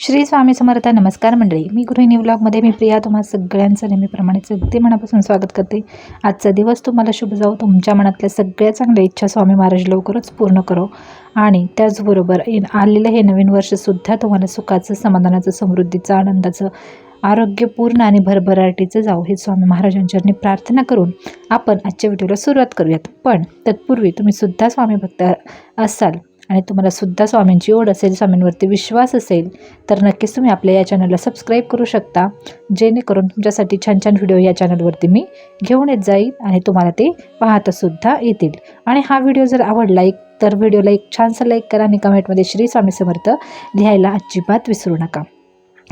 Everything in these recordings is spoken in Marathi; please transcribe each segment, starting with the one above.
श्री स्वामी समर्थ नमस्कार मंडळी. मी गृहिणी ब्लॉगमध्ये मी प्रिया. तुम्हाला सगळ्यांचं नेहमीप्रमाणेच अगदी मनापासून स्वागत करते. आजचा दिवस तुम्हाला शुभ जाऊ तुमच्या मनातल्या सगळ्या चांगल्या इच्छा स्वामी महाराज लवकरच पूर्ण करो. आणि त्याचबरोबर आलेलं हे नवीन वर्षसुद्धा तुम्हाला सुखाचं समाधानाचं समृद्धीचं आनंदाचं आरोग्यपूर्ण आणि भरभराटीचं जाऊ हे स्वामी महाराजांच्या प्रार्थना करून आपण आजच्या व्हिडिओला सुरुवात करूयात. पण तत्पूर्वी तुम्ही सुद्धा स्वामी भक्त असाल. आणि तुम्हाला सुद्धा स्वामींची ओढ असेल स्वामींवरती विश्वास असेल तर नक्कीच तुम्ही आपल्या या चॅनलला सबस्क्राईब करू शकता. जेणेकरून तुमच्यासाठी छान छान व्हिडिओ या चॅनलवरती मी घेऊन येत जाईल आणि तुम्हाला ते पाहतासुद्धा येतील. आणि हा व्हिडिओ जर आवडला एक तर व्हिडिओला एक छानसा लाईक करा आणि कमेंटमध्ये श्री स्वामी समर्थ लिहायला अजिबात विसरू नका.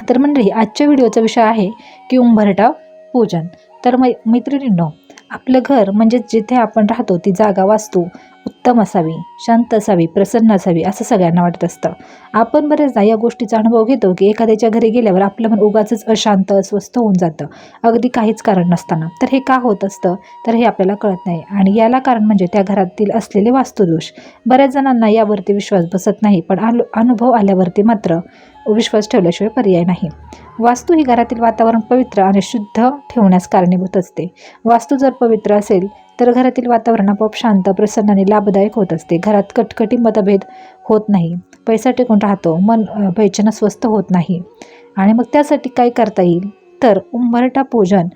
तर मंडळी आजच्या व्हिडिओचा विषय आहे की उंबरठा पूजन. तर मै मैत्रिणींनो आपलं घर म्हणजे जिथे आपण राहतो ती जागा वास्तू उत्तम असावी शांत असावी प्रसन्न असावी असं सगळ्यांना वाटत असतं. आपण बरेचदा या गोष्टीचा अनुभव घेतो की एखाद्याच्या घरी गेल्यावर आपलं मन उगाच अशांत अस्वस्थ होऊन जातं. अगदी काहीच कारण नसताना. तर हे का होत असतं? तर हे आपल्याला कळत नाही. आणि याला कारण म्हणजे त्या घरातील असलेले वास्तुदोष. बऱ्याच जणांना यावरती विश्वास बसत नाही पण अनु अनुभव आल्यावरती मात्र विश्वास ठेवल्याशिवाय पर्याय नाही. वास्तू ही घरातील वातावरण पवित्र आणि शुद्ध ठेवण्यास कारणीभूत असते. वास्तू जर पवित्र असेल तर घरातील वातावरण आपोआप शांत प्रसन्न आणि लाभदायक होत असते. घरात कटकटी मतभेद होत नाही. पैसा टिकून राहतो. मन अ, स्वस्थ होत नाही. आणि मग त्यासाठी काय करता येईल? तर उंबरटा पूजन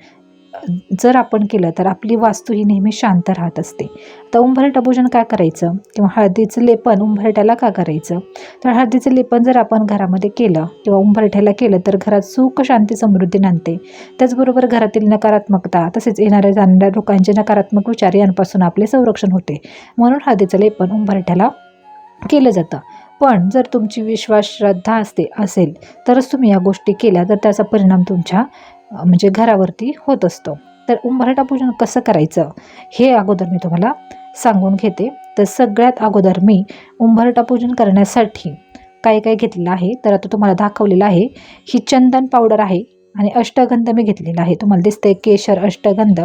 जर आपण केलं तर आपली वास्तू ही नेहमी शांत राहत असते. तर उंबरटा भोजन का करायचं? किंवा हळदीचं लेपन उंभरट्याला का करायचं? तर हळदीचं लेपन जर आपण घरामध्ये केलं किंवा उंबरठ्याला केलं तर घरात सुख शांती समृद्धी नांदते. त्याचबरोबर घरातील नकारात्मकता तसेच येणाऱ्या जाणाऱ्या लोकांचे नकारात्मक विचार यांपासून आपले संरक्षण होते. म्हणून हळदीचं लेपन उंबरठ्याला केलं जातं. पण जर तुमची विश्वास श्रद्धा असते असेल तरच तुम्ही या गोष्टी केल्या तर त्याचा परिणाम तुमच्या म्हणजे घरावरती होत असतो. तर उंबरठा पूजन कसं करायचं? हे अगोदर मी तुम्हाला सांगून घेते. तर सगळ्यात अगोदर मी उंबरठा पूजन करण्यासाठी काय काय घेतलेलं आहे? तर आता तुम्हाला दाखवलेलं आहे. ही चंदन पावडर आहे आणि अष्टगंध मी घेतलेला आहे. तुम्हाला दिसतंय केशर अष्टगंध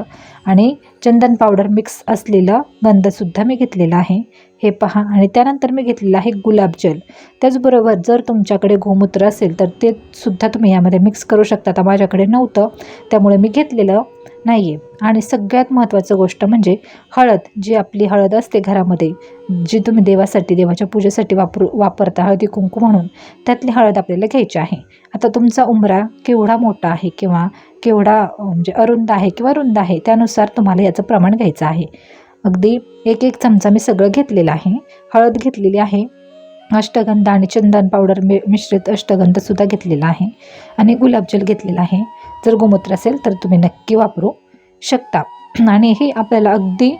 आणि चंदन पावडर मिक्स असलेलं गंधसुद्धा मी घेतलेला आहे. हे पहा आणि त्यानंतर मी घेतलेलं आहे गुलाबजल त्याचबरोबर जर तुमच्याकडे गोमूत्र असेल तर ते सुद्धा तुम्ही यामध्ये मिक्स करू शकता. आता माझ्याकडे नव्हतं त्यामुळे मी घेतलेलं नाही आहे आणि सगळ्यात महत्त्वाचं गोष्ट म्हणजे हळद. जी आपली हळद असते घरामध्ये जी तुम्ही देवासाठी देवाच्या पूजेसाठी वापरू वापरता हळदी कुंकू म्हणून त्यातली हळद आपल्याला घ्यायची आहे. आता तुमचा उंबरा केवढा मोठा आहे किंवा केवढा म्हणजे अरुंद आहे किंवा रुंद आहे त्यानुसार तुम्हाला याचं प्रमाण घ्यायचं आहे. अगदी एक एक चमचा मी सगळं घेतलेलं आहे. हळद घेतलेली आहे. अष्टगंध आणि चंदन पावडर मि मिश्रित अष्टगंधसुद्धा घेतलेला आहे. आणि गुलाबजल घेतलेला आहे. जर गोमूत्र असेल तर तुम्ही नक्की वापरू शकता. आणि हे आपल्याला अगदी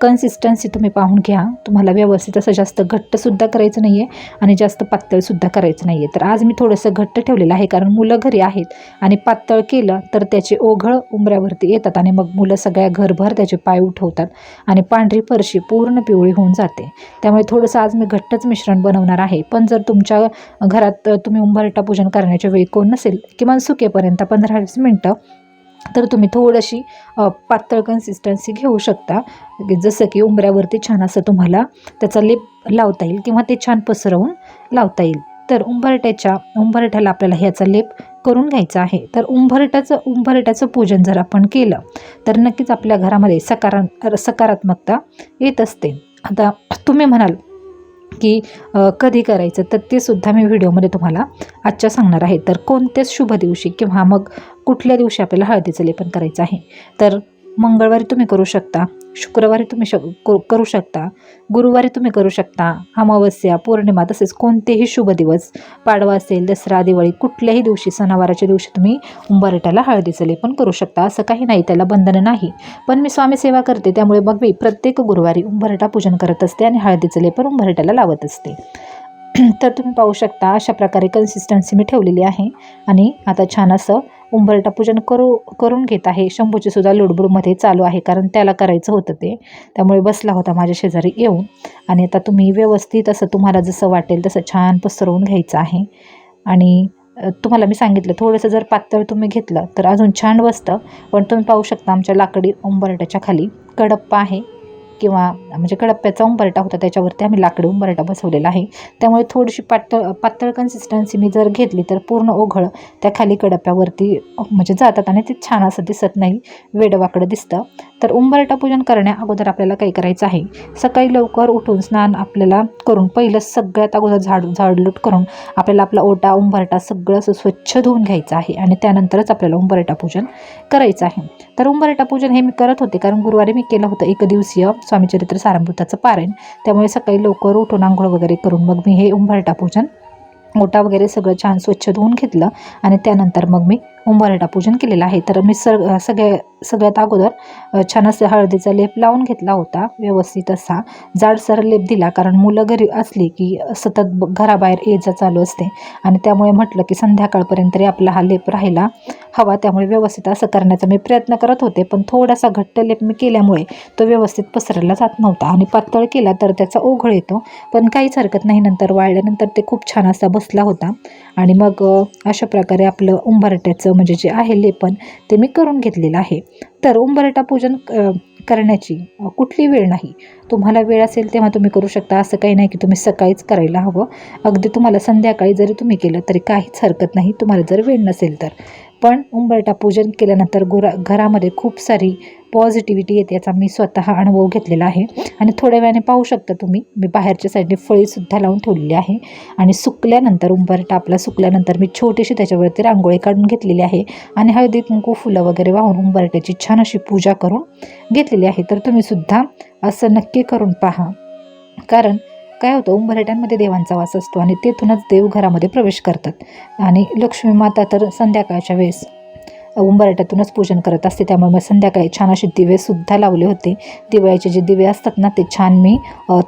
कन्सिस्टन्सी तुम्ही पाहून घ्या. तुम्हाला व्यवस्थित असं जास्त घट्टसुद्धा करायचं नाही आहे आणि जास्त पातळसुद्धा करायचं नाही आहे तर आज मी थोडंसं घट्ट ठेवलेलं आहे कारण मुलं घरी आहेत आणि पातळ केलं तर त्याचे ओघळ उंबऱ्यावरती येतात आणि मग मुलं सगळ्या घरभर त्याचे पाय उठवतात आणि पांढरी फरशी पूर्ण पिवळी होऊन जाते. त्यामुळे थोडंसं आज मी घट्टच मिश्रण बनवणार आहे. पण जर तुमच्या घरात तुम्ही उंबरटा पूजन करण्याच्या वेळी कोण नसेल किमान सुकेपर्यंत पंधरा वीस मिनटं तर तुम्ही थोडीशी पातळ कन्सिस्टन्सी घेऊ शकता. म्हणजे जसं की उंबऱ्यावरती छान असं तुम्हाला त्याचा लेप लावता येईल किंवा ते छान पसरवून लावता येईल. तर उंबरट्याच्या उंबरठ्याला आपल्याला ह्याचा लेप करून घ्यायचा आहे. तर उंबरट्याचं उंबरट्याचं पूजन जर आपण केलं तर नक्कीच आपल्या घरामध्ये सकारा सकारात्मकता येत असते. आता तुम्ही म्हणाल की कधी करायचं तर ते सुद्धा मी व्हिडिओमध्ये तुम्हाला आजच्या सांगणार आहे. तर कोणत्याच शुभ दिवशी किंवा मग कुठल्या दिवशी आपल्याला हळदीचं लेपन करायचं आहे? तर मंगळवारी तुम्ही करू शकता. शुक्रवारी तुम्ही श करू करू शकता. गुरुवारी तुम्ही करू शकता. अमावस्या पौर्णिमा तसेच कोणतेही शुभ दिवस पाडवा असेल दसरा दिवाळी कुठल्याही दिवशी सणावाराच्या दिवशी तुम्ही उंबरट्याला हळदीचं लेपन करू शकता. असं काही नाही त्याला बंधन नाही. पण मी स्वामी सेवा करते त्यामुळे मग मी प्रत्येक गुरुवारी उंबरटा पूजन करत असते आणि हळदीचं लेपन उंबरट्याला लावत असते. तर तुम्ही पाहू शकता अशा प्रकारे कन्सिस्टन्सी मी ठेवलेली आहे. आणि आता छान असं उंबरटा पूजन करू करून घेत आहे. शंभूची सुद्धा लुडबुडमध्ये चालू आहे कारण त्याला करायचं होतं ते. त्यामुळे बसला होता माझ्या शेजारी येऊन. आणि आता तुम्ही व्यवस्थित असं तुम्हाला जसं वाटेल तसं छान पसरवून घ्यायचं आहे. आणि तुम्हाला मी सांगितलं थोडंसं जर पातळ तुम्ही घेतलं तर अजून छान बसतं. पण तुम्ही पाहू शकता आमच्या लाकडी उंबरट्याच्या खाली कडप्पा आहे. किंवा म्हणजे कडप्प्याचा उंबरटा होता त्याच्यावरती आम्ही लाकडी उंबरटा बसवलेला आहे. त्यामुळे थोडीशी पातळ पातळ कन्सिस्टन्सी मी जर घेतली तर पूर्ण ओघळ त्या खाली कडप्प्यावरती म्हणजे जातात आणि ते छान असं दिसत नाही वेडवाकडं दिसतं. तर उंबरटा पूजन करण्या अगोदर आपल्याला काय करायचं आहे? सकाळी लवकर उठून स्नान आपल्याला करून पहिलं सगळ्यात अगोदर झाड झाडलूट करून आपल्याला आपला ओटा उंबरटा सगळं असं स्वच्छ धुवून घ्यायचं आहे आणि त्यानंतरच आपल्याला उंबरटा पूजन करायचं आहे. तर उंबरटा पूजन हे मी करत होते कारण गुरुवारी मी केलं होतं एक दिवसीय स्वामीचरित्र सारामृताचं पारायण. त्यामुळे सकाळी लवकर उठून आंघोळ वगैरे करून मग मी हे उंबरटा पूजन ओटा वगैरे सगळं छान स्वच्छ धुवून घेतलं आणि त्यानंतर मग मी उंबरटा पूजन केलेलं आहे. तर मी सग सगळ्या सगळ्यात अगोदर छान असं हळदीचा लेप लावून घेतला होता व्यवस्थित असा. जाडसर लेप दिला कारण मुलं घरी असली की सतत घराबाहेर ये जा चालू असते. आणि त्यामुळे म्हटलं की संध्याकाळपर्यंत तरी आपला हा लेप राहिला. हवा त्यामुळे व्यवस्थित असं करण्याचा मी प्रयत्न करत होते पण थोडासा घट्ट लेप मी केल्यामुळे तो व्यवस्थित पसरला जात नव्हता आणि पातळ केला तर त्याचा ओघळ येतो. पण काहीच हरकत नाही नंतर वाळल्यानंतर ते खूप छान असा बसला होता. आणि मग अशा प्रकारे आपलं उंबरट्याचं म्हणजे जे आहे लेपन ते मी करून घेतलेलं आहे. तर उंबरटा पूजन करण्याची कुठली वेळ नाही. तुम्हाला वेळ असेल तेव्हा तुम्ही करू शकता असं काही नाही की तुम्ही सकाळीच करायला हवं. अगदी तुम्हाला संध्याकाळी जरी तुम्ही केलं तरी काहीच हरकत नाही तुम्हाला जर वेळ नसेल तर. पण उंबरटा पूजन केल्यानंतर घरा घरामध्ये खूप सारी पॉझिटिव्हिटी येते याचा मी स्वतः अनुभव घेतलेला आहे. आणि थोड्या वेळाने पाहू शकता तुम्ही मी बाहेरच्या साईडने फळीसुद्धा लावून ठेवलेली आहे. आणि सुकल्यानंतर उंबरटा आपला सुकल्यानंतर मी छोटीशी त्याच्यावरती रांगोळी काढून घेतलेली आहे. आणि हळदी कुंकू फुलं वगैरे वाहून उंबरट्याची छान अशी पूजा करून घेतलेली आहे. तर तुम्ही सुद्धा असं नक्की करून पहा. कारण काय होतं उंबरट्यांमध्ये देवांचा वास असतो आणि तेथूनच देव घरामध्ये प्रवेश करतात. आणि लक्ष्मी माता तर संध्याकाळच्या वेळेस उंबरट्यातूनच पूजन करत असते. त्यामुळे मग संध्याकाळी छान असे दिवेसुद्धा लावले होते. दिवाळीचे जे दिवे असतात ना ते छान मी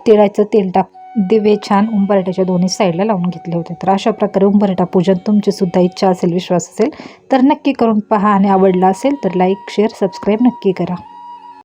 तिळाचं तेल टाक दिवे छान उंबरट्याच्या दोन्ही साईडला लावून घेतले होते. तर अशा प्रकारे उंबरटा पूजन तुमची सुद्धा इच्छा असेल विश्वास असेल तर नक्की करून पहा. आणि आवडला असेल तर लाईक शेअर सबस्क्राईब नक्की करा.